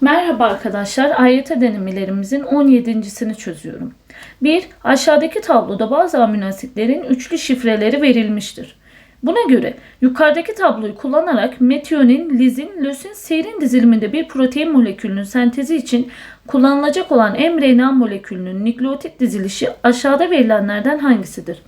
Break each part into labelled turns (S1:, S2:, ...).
S1: Merhaba arkadaşlar. AYT denemelerimizin 17.sini çözüyorum. 1. Aşağıdaki tabloda bazı amino asitlerin üçlü şifreleri verilmiştir. Buna göre yukarıdaki tabloyu kullanarak metionin, lizin, lösin, serin diziliminde bir protein molekülünün sentezi için kullanılacak olan mRNA molekülünün nükleotit dizilişi aşağıda verilenlerden hangisidir?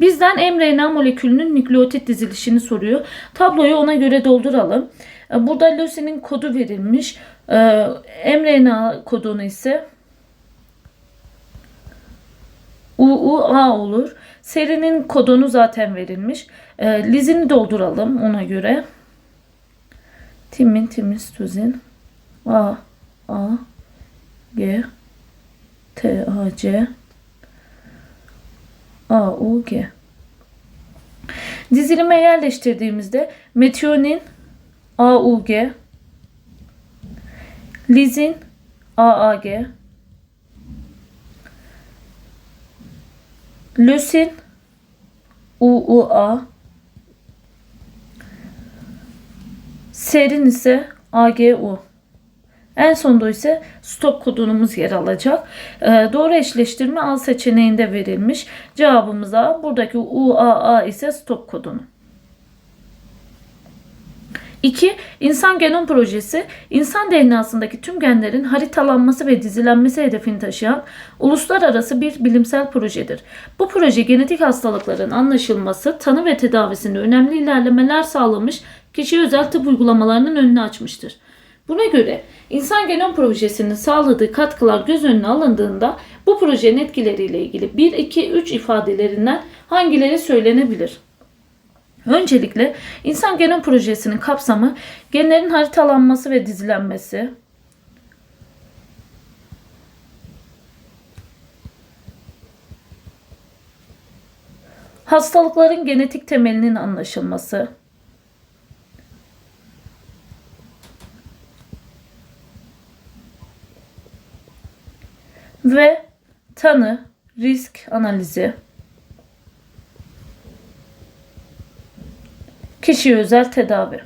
S1: Bizden mRNA molekülünün nükleotit dizilişini soruyor. Tabloyu ona göre dolduralım. E, Burada lösinin kodu verilmiş. Ee, mRNA kodunu ise UUA olur. Serinin kodunu zaten verilmiş. Ee, lizini dolduralım ona göre. Timin, timiz, tuzin. A, A, G, T, A, C, A, U, G. Dizilime yerleştirdiğimizde metionin AUG, lizin AAG, lösin UUA, serin ise AGU. En sonda ise stop kodunumuz yer alacak. Ee, doğru eşleştirme al seçeneğinde verilmiş. Cevabımız A. Buradaki UAA ise stop kodunu. 2. İnsan Genom Projesi, insan DNA'sındaki tüm genlerin haritalanması ve dizilenmesi hedefini taşıyan uluslararası bir bilimsel projedir. Bu proje genetik hastalıkların anlaşılması, tanı ve tedavisinde önemli ilerlemeler sağlamış, kişiye özel tıp uygulamalarının önünü açmıştır. Buna göre insan genom projesinin sağladığı katkılar göz önüne alındığında bu projenin etkileriyle ilgili 1, 2, 3 ifadelerinden hangileri söylenebilir? Öncelikle insan genom projesinin kapsamı genlerin haritalanması ve dizilenmesi, hastalıkların genetik temelinin anlaşılması, ve tanı, risk analizi, kişiye özel tedavi.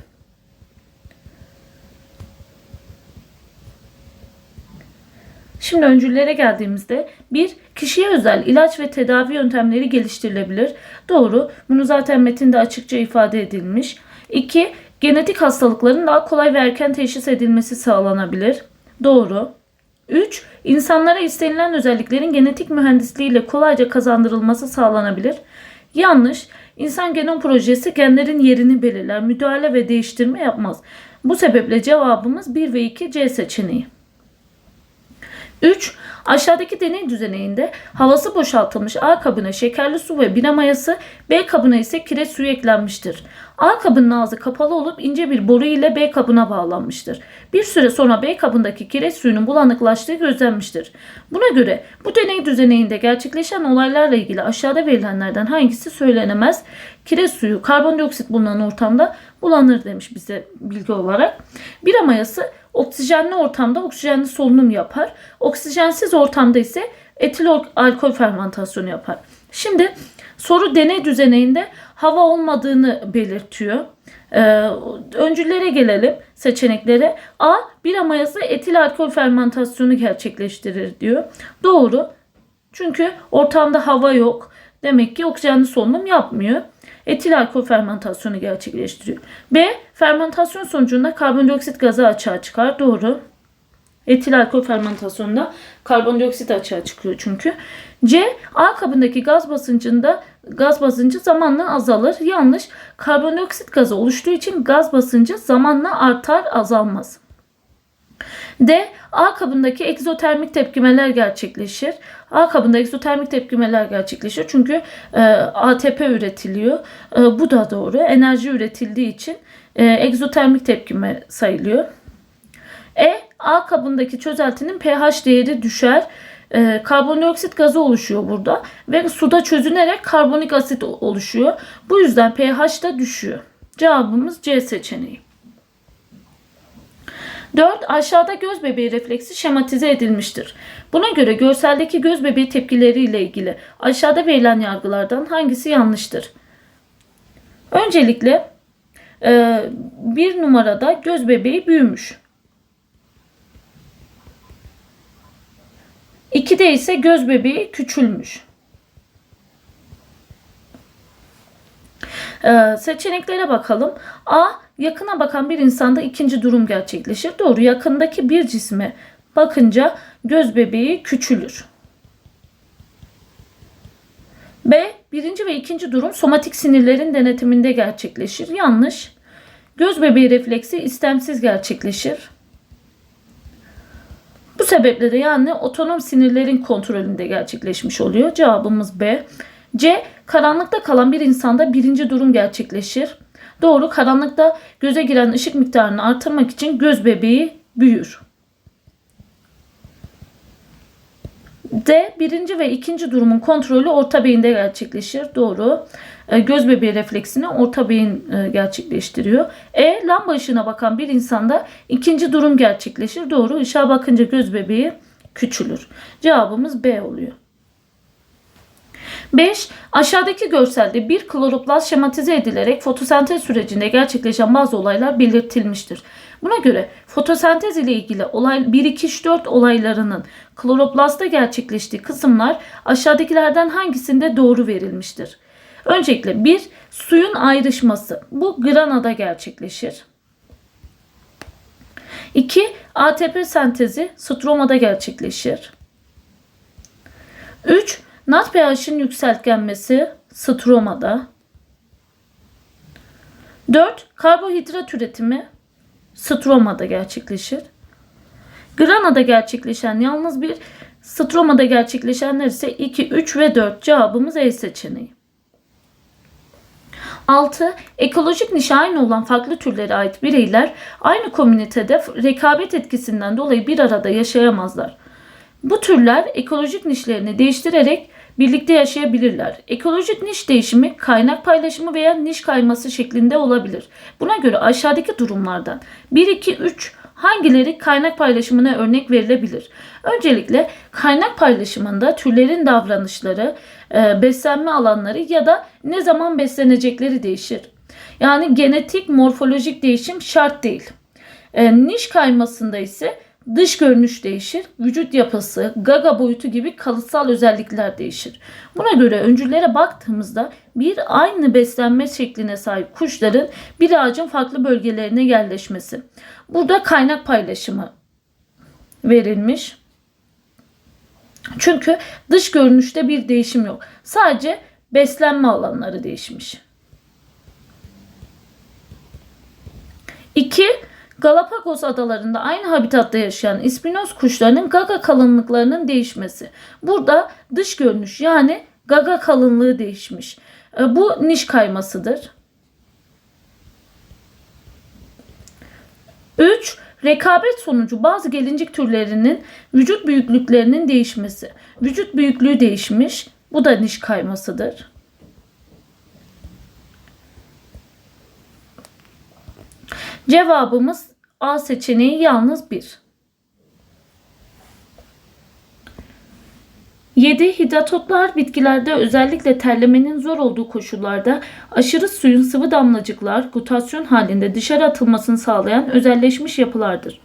S1: Şimdi öncüllere geldiğimizde bir kişiye özel ilaç ve tedavi yöntemleri geliştirilebilir. Doğru. Bunu zaten metinde açıkça ifade edilmiş. 2. Genetik hastalıkların daha kolay ve erken teşhis edilmesi sağlanabilir. Doğru. 3. İnsanlara istenilen özelliklerin genetik mühendisliğiyle kolayca kazandırılması sağlanabilir. Yanlış. İnsan genom projesi genlerin yerini belirler, müdahale ve değiştirme yapmaz. Bu sebeple cevabımız 1 ve 2 C seçeneği. 3. Aşağıdaki deney düzeneğinde havası boşaltılmış A kabına şekerli su ve bira mayası, B kabına ise kireç suyu eklenmiştir. A kabının ağzı kapalı olup ince bir boru ile B kabına bağlanmıştır. Bir süre sonra B kabındaki kireç suyunun bulanıklaştığı gözlenmiştir. Buna göre bu deney düzeneğinde gerçekleşen olaylarla ilgili aşağıda verilenlerden hangisi söylenemez? Kireç suyu karbondioksit bulunan ortamda bulanır demiş bize bilgi olarak. Bira mayası oksijenli ortamda oksijenli solunum yapar. Oksijensiz ortamda ise etil alkol fermentasyonu yapar. Şimdi soru deney düzeneğinde hava olmadığını belirtiyor. Ee, öncüllere gelelim seçeneklere. A. Bira mayası etil alkol fermentasyonu gerçekleştirir diyor. Doğru. Çünkü ortamda hava yok. Demek ki oksijenli solunum yapmıyor. Etil alkol fermentasyonu gerçekleştiriyor. B. Fermentasyon sonucunda karbondioksit gazı açığa çıkar. Doğru. Etil alkol fermentasyonunda karbondioksit açığa çıkıyor çünkü. C. A kabındaki gaz basıncında gaz basıncı zamanla azalır. Yanlış. Karbondioksit gazı oluştuğu için gaz basıncı zamanla artar azalmaz. D. A kabındaki egzotermik tepkimeler gerçekleşir. A kabında egzotermik tepkimeler gerçekleşir çünkü e, ATP üretiliyor. E, bu da doğru. Enerji üretildiği için e, egzotermik tepkime sayılıyor. E. A kabındaki çözeltinin pH değeri düşer. E, karbondioksit gazı oluşuyor burada ve suda çözünerek karbonik asit oluşuyor. Bu yüzden pH da düşüyor. Cevabımız C seçeneği. 4. Aşağıda göz bebeği refleksi şematize edilmiştir. Buna göre görseldeki göz bebeği tepkileri ile ilgili aşağıda verilen yargılardan hangisi yanlıştır? Öncelikle e, bir numarada göz bebeği büyümüş. 2'de ise göz bebeği küçülmüş. Ee, seçeneklere bakalım. A. Yakına bakan bir insanda ikinci durum gerçekleşir. Doğru. Yakındaki bir cisme bakınca göz bebeği küçülür. B. Birinci ve ikinci durum somatik sinirlerin denetiminde gerçekleşir. Yanlış. Göz bebeği refleksi istemsiz gerçekleşir. Bu sebeple de yani otonom sinirlerin kontrolünde gerçekleşmiş oluyor. Cevabımız B. C. Karanlıkta kalan bir insanda birinci durum gerçekleşir. Doğru. Karanlıkta göze giren ışık miktarını artırmak için göz bebeği büyür. D. Birinci ve ikinci durumun kontrolü orta beyinde gerçekleşir. Doğru. E, Göz bebeği refleksini orta beyin e, gerçekleştiriyor. E. Lamba ışığına bakan bir insanda ikinci durum gerçekleşir. Doğru. Işığa bakınca göz bebeği küçülür. Cevabımız B oluyor. 5. Aşağıdaki görselde bir kloroplast şematize edilerek fotosentez sürecinde gerçekleşen bazı olaylar belirtilmiştir. Buna göre fotosentez ile ilgili olay 1 2 3 4 olaylarının kloroplastta gerçekleştiği kısımlar aşağıdakilerden hangisinde doğru verilmiştir? Öncelikle 1 suyun ayrışması. Bu granada gerçekleşir. 2 ATP sentezi stromada gerçekleşir. 3 Nat pH'in yükseltgenmesi stromada. 4. Karbohidrat üretimi stromada gerçekleşir. Granada gerçekleşen yalnız bir stromada gerçekleşenler ise 2, 3 ve 4 cevabımız E seçeneği. 6. Ekolojik nişe aynı olan farklı türlere ait bireyler aynı komünitede rekabet etkisinden dolayı bir arada yaşayamazlar. Bu türler ekolojik nişlerini değiştirerek birlikte yaşayabilirler. Ekolojik niş değişimi kaynak paylaşımı veya niş kayması şeklinde olabilir. Buna göre aşağıdaki durumlardan 1 2 3 hangileri kaynak paylaşımına örnek verilebilir? Öncelikle kaynak paylaşımında türlerin davranışları, e, beslenme alanları ya da ne zaman beslenecekleri değişir. Yani genetik morfolojik değişim şart değil. E, niş kaymasında ise Dış görünüş değişir, vücut yapısı, gaga boyutu gibi kalıtsal özellikler değişir. Buna göre öncüllere baktığımızda bir aynı beslenme şekline sahip kuşların bir ağacın farklı bölgelerine yerleşmesi. Burada kaynak paylaşımı verilmiş. Çünkü dış görünüşte bir değişim yok. Sadece beslenme alanları değişmiş. 2. Galapagos adalarında aynı habitatta yaşayan ispinoz kuşlarının gaga kalınlıklarının değişmesi. Burada dış görünüş yani gaga kalınlığı değişmiş. E, bu niş kaymasıdır. 3. Rekabet sonucu bazı gelincik türlerinin vücut büyüklüklerinin değişmesi. Vücut büyüklüğü değişmiş. Bu da niş kaymasıdır. Cevabımız A seçeneği yalnız 1. 7. Hidatotlar bitkilerde özellikle terlemenin zor olduğu koşullarda aşırı suyun sıvı damlacıklar gutasyon halinde dışarı atılmasını sağlayan özelleşmiş yapılardır.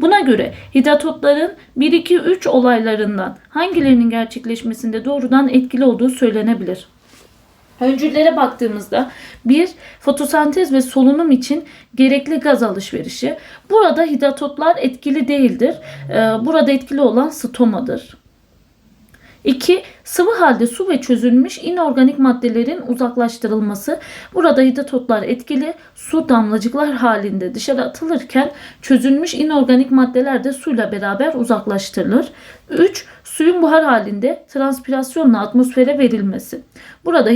S1: Buna göre hidatotların 1-2-3 olaylarından hangilerinin gerçekleşmesinde doğrudan etkili olduğu söylenebilir. Öncüllere baktığımızda bir fotosentez ve solunum için gerekli gaz alışverişi. Burada hidatotlar etkili değildir. Ee, burada etkili olan stomadır. 2. Sıvı halde su ve çözülmüş inorganik maddelerin uzaklaştırılması. Burada hidatotlar etkili. Su damlacıklar halinde dışarı atılırken çözülmüş inorganik maddeler de suyla beraber uzaklaştırılır. 3. Suyun buhar halinde transpirasyonla atmosfere verilmesi. Burada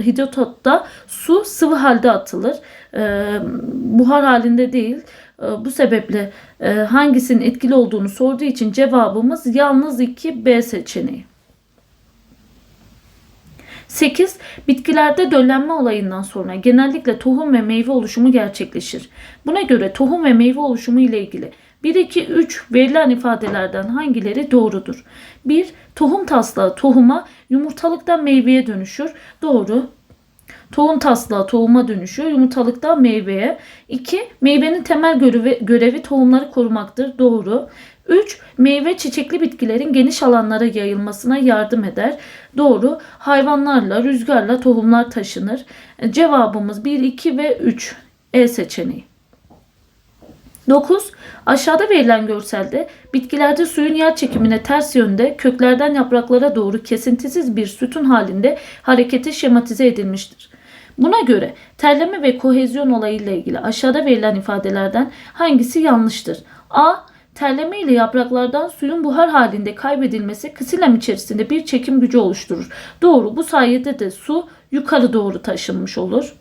S1: hidatotta su sıvı halde atılır. Ee, buhar halinde değil. Ee, bu sebeple e, hangisinin etkili olduğunu sorduğu için cevabımız yalnız 2 B seçeneği. 8. Bitkilerde döllenme olayından sonra genellikle tohum ve meyve oluşumu gerçekleşir. Buna göre tohum ve meyve oluşumu ile ilgili 1, 2, 3 verilen ifadelerden hangileri doğrudur? 1. Tohum taslağı tohuma, yumurtalıktan meyveye dönüşür. Doğru. Tohum taslağı tohuma dönüşüyor. Yumurtalıktan meyveye. 2. Meyvenin temel görevi, görevi tohumları korumaktır. Doğru. 3. Meyve çiçekli bitkilerin geniş alanlara yayılmasına yardım eder. Doğru. Hayvanlarla, rüzgarla tohumlar taşınır. Cevabımız 1, 2 ve 3. E seçeneği. 9. Aşağıda verilen görselde bitkilerde suyun yer çekimine ters yönde köklerden yapraklara doğru kesintisiz bir sütun halinde hareketi şematize edilmiştir. Buna göre terleme ve kohezyon olayıyla ilgili aşağıda verilen ifadelerden hangisi yanlıştır? A. Terleme ile yapraklardan suyun buhar halinde kaybedilmesi kısilem içerisinde bir çekim gücü oluşturur. Doğru. Bu sayede de su yukarı doğru taşınmış olur.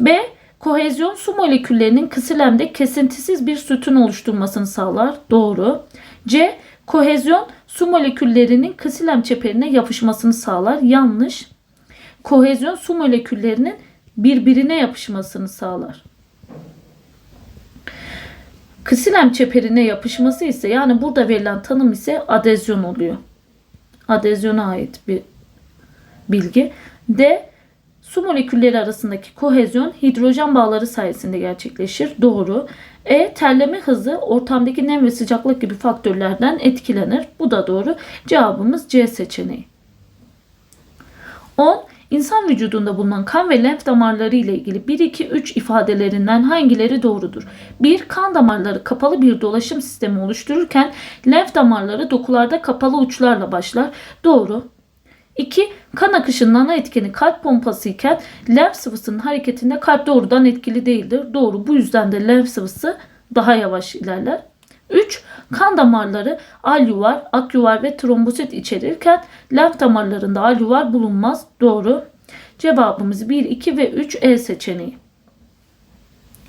S1: B. Kohezyon su moleküllerinin kısilemde kesintisiz bir sütun oluşturmasını sağlar. Doğru. C. Kohezyon su moleküllerinin kısilem çeperine yapışmasını sağlar. Yanlış. Kohezyon su moleküllerinin birbirine yapışmasını sağlar. Kısilem çeperine yapışması ise yani burada verilen tanım ise adezyon oluyor. Adezyona ait bir bilgi. D. Su molekülleri arasındaki kohezyon hidrojen bağları sayesinde gerçekleşir. Doğru. E. Terleme hızı ortamdaki nem ve sıcaklık gibi faktörlerden etkilenir. Bu da doğru. Cevabımız C seçeneği. 10. İnsan vücudunda bulunan kan ve lenf damarları ile ilgili 1, 2, 3 ifadelerinden hangileri doğrudur? 1. Kan damarları kapalı bir dolaşım sistemi oluştururken lenf damarları dokularda kapalı uçlarla başlar. Doğru. 2. Kan akışının ana etkeni kalp pompası iken lenf sıvısının hareketinde kalp doğrudan etkili değildir. Doğru. Bu yüzden de lenf sıvısı daha yavaş ilerler. 3. Kan damarları alüvar, akyuvar ve trombosit içerirken lenf damarlarında alüvar bulunmaz. Doğru. Cevabımız 1, 2 ve 3 E seçeneği.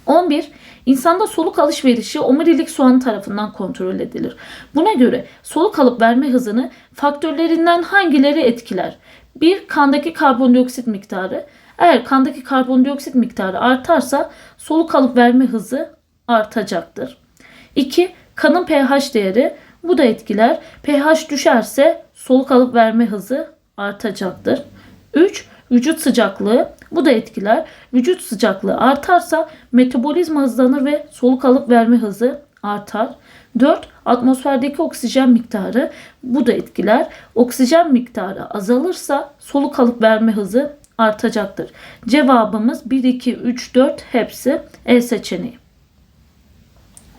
S1: 11. İnsanda soluk alışverişi omurilik soğanı tarafından kontrol edilir. Buna göre soluk alıp verme hızını faktörlerinden hangileri etkiler? 1. Kandaki karbondioksit miktarı. Eğer kandaki karbondioksit miktarı artarsa soluk alıp verme hızı artacaktır. 2. Kanın pH değeri. Bu da etkiler. pH düşerse soluk alıp verme hızı artacaktır. 3. Vücut sıcaklığı. Bu da etkiler. Vücut sıcaklığı artarsa metabolizma hızlanır ve soluk alıp verme hızı artar. 4. Atmosferdeki oksijen miktarı. Bu da etkiler. Oksijen miktarı azalırsa soluk alıp verme hızı artacaktır. Cevabımız 1, 2, 3, 4 hepsi E seçeneği.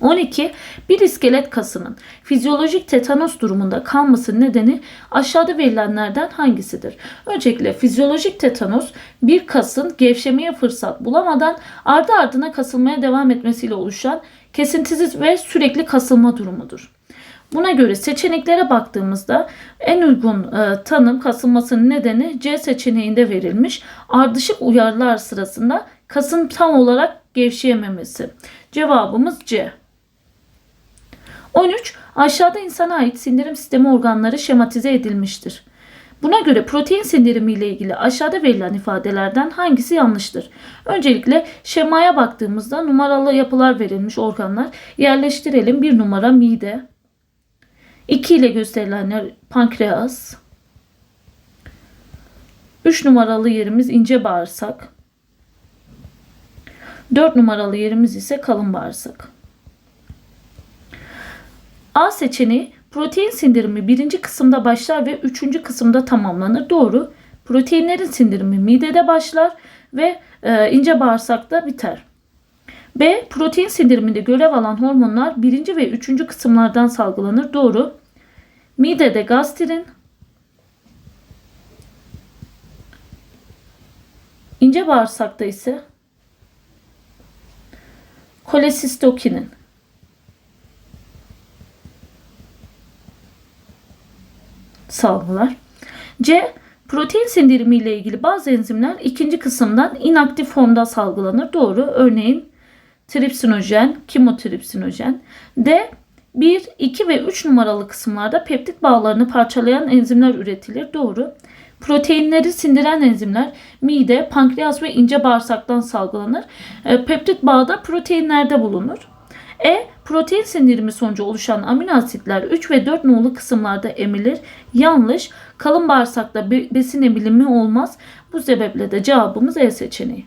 S1: 12. Bir iskelet kasının fizyolojik tetanos durumunda kalması nedeni aşağıda verilenlerden hangisidir? Öncelikle fizyolojik tetanos bir kasın gevşemeye fırsat bulamadan ardı ardına kasılmaya devam etmesiyle oluşan kesintisiz ve sürekli kasılma durumudur. Buna göre seçeneklere baktığımızda en uygun e, tanım kasılmasının nedeni C seçeneğinde verilmiş. Ardışık uyarılar sırasında kasın tam olarak gevşeyememesi. Cevabımız C. 13. Aşağıda insana ait sindirim sistemi organları şematize edilmiştir. Buna göre protein sindirimi ile ilgili aşağıda verilen ifadelerden hangisi yanlıştır? Öncelikle şemaya baktığımızda numaralı yapılar verilmiş organlar yerleştirelim. Bir numara mide. 2 ile gösterilenler pankreas. 3 numaralı yerimiz ince bağırsak. 4 numaralı yerimiz ise kalın bağırsak. A seçeneği protein sindirimi birinci kısımda başlar ve üçüncü kısımda tamamlanır. Doğru. Proteinlerin sindirimi midede başlar ve e, ince bağırsakta biter. B. Protein sindiriminde görev alan hormonlar birinci ve üçüncü kısımlardan salgılanır. Doğru. Midede gastrin, ince bağırsakta ise kolesistokinin. Salgılar. C. Protein sindirimi ile ilgili bazı enzimler ikinci kısımdan inaktif formda salgılanır. Doğru. Örneğin tripsinojen, kimotripsinojen. D. 1, 2 ve 3 numaralı kısımlarda peptit bağlarını parçalayan enzimler üretilir. Doğru. Proteinleri sindiren enzimler mide, pankreas ve ince bağırsaktan salgılanır. E, Peptit bağı da proteinlerde bulunur. E. Protein sindirimi sonucu oluşan amino asitler 3 ve 4 nolu kısımlarda emilir. Yanlış. Kalın bağırsakta be- besin emilimi olmaz. Bu sebeple de cevabımız E seçeneği.